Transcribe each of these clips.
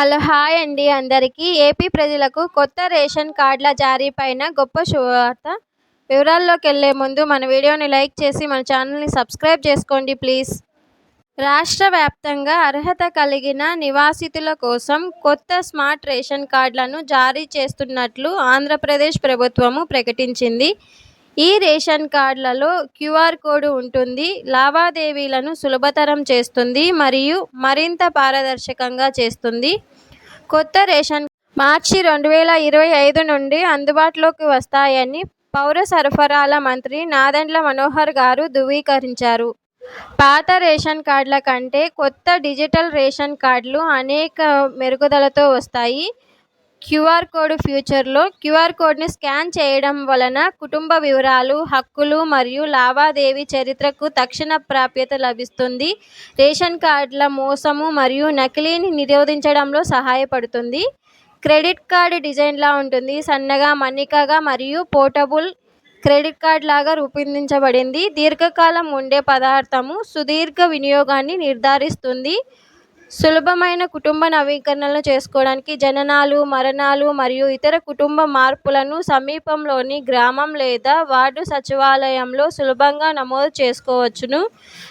Hello hi అండి అందరికీ. AP ప్రజలకు కొత్త రేషన్ కార్డుల జారీ పైన గొప్ప శుభవార్త వివరాల్లోకి వెళ్ళే ముందు మన వీడియోని లైక్ చేసి మన ఛానల్ని సబ్స్క్రైబ్ చేసుకోండి ప్లీజ్. రాష్ట్ర వ్యాప్తంగా అర్హత కలిగిన నివాసితుల కోసం కొత్త స్మార్ట్ రేషన్ కార్డులను జారీ చేస్తున్నట్లు ఆంధ్రప్రదేశ్ ప్రభుత్వము ప్రకటించింది. ఈ రేషన్ కార్డులలో క్యూఆర్ కోడ్ ఉంటుంది. లావాదేవీలను సులభతరం చేస్తుంది మరియు మరింత పారదర్శకంగా చేస్తుంది. కొత్త రేషన్ మార్చి రెండు వేల ఇరవై ఐదు నుండి అందుబాటులోకి వస్తాయని పౌర సరఫరాల మంత్రి నాదెండ్ల మనోహర్ గారు ధృవీకరించారు. పాత రేషన్ కార్డుల కంటే కొత్త డిజిటల్ రేషన్ కార్డులు అనేక మెరుగుదలతో వస్తాయి. క్యూఆర్ కోడ్ ఫ్యూచర్లో క్యూఆర్ కోడ్ని స్కాన్ చేయడం వలన కుటుంబ వివరాలు హక్కులు మరియు లావాదేవీ చరిత్రకు తక్షణ ప్రాప్యత లభిస్తుంది. రేషన్ కార్డుల మోసము మరియు నకిలీని నిరోధించడంలో సహాయపడుతుంది. క్రెడిట్ కార్డ్ డిజైన్లా ఉంటుంది. సన్నగా మన్నికగా మరియు పోర్టబుల్ క్రెడిట్ కార్డ్ లాగా రూపొందించబడింది. దీర్ఘకాలం ఉండే పదార్థము సుదీర్ఘ వినియోగాన్ని నిర్ధారిస్తుంది. సులభమైన కుటుంబ నవీకరణలు చేసుకోవడానికి జననాలు మరణాలు మరియు ఇతర కుటుంబ మార్పులను సమీపంలోని గ్రామం లేదా వార్డు సచివాలయంలో సులభంగా నమోదు చేసుకోవచ్చును.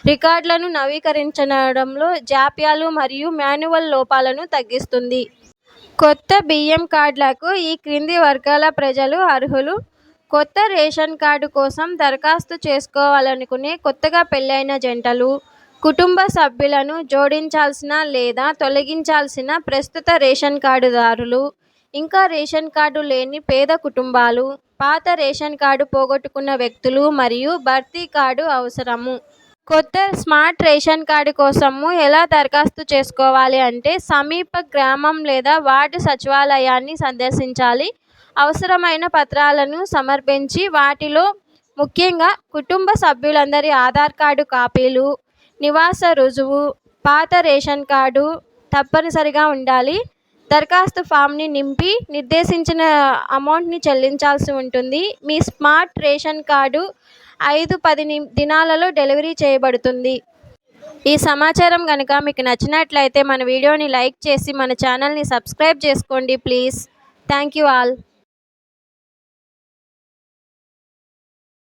రికార్డులను నవీకరించడంలో జాప్యాలు మరియు మాన్యువల్ లోపాలను తగ్గిస్తుంది. కొత్త బియ్యం కార్డులకు ఈ క్రింది వర్గాల ప్రజలు అర్హులు. కొత్త రేషన్ కార్డు కోసం దరఖాస్తు చేసుకోవాలనుకునే కొత్తగా పెళ్ళైన జంటలు. కుటుంబ సభ్యులను జోడించాల్సిన లేదా తొలగించాల్సిన ప్రస్తుత రేషన్ కార్డుదారులు ఇంకా రేషన్ కార్డు లేని పేద కుటుంబాలు పాత రేషన్ కార్డు పోగొట్టుకున్న వ్యక్తులు మరియు భర్తీ కార్డు అవసరము. కొత్త స్మార్ట్ రేషన్ కార్డు కోసము ఎలా దరఖాస్తు చేసుకోవాలి అంటే సమీప గ్రామం లేదా వార్డు సచివాలయాన్ని సందర్శించాలి. అవసరమైన పత్రాలను సమర్పించి వాటిలో ముఖ్యంగా కుటుంబ సభ్యులందరి ఆధార్ కార్డు కాపీలు నివాస రుజువు పాత రేషన్ కార్డు తప్పనిసరిగా ఉండాలి. దరఖాస్తు ఫామ్ని నింపి నిర్దేశించిన అమౌంట్ని చెల్లించాల్సి ఉంటుంది. మీ స్మార్ట్ రేషన్ కార్డు ఐదు పది దినాలలో డెలివరీ చేయబడుతుంది. ఈ సమాచారం కనుక మీకు నచ్చినట్లయితే మన వీడియోని లైక్ చేసి మన ఛానల్ని సబ్స్క్రైబ్ చేసుకోండి ప్లీజ్. Thank you all.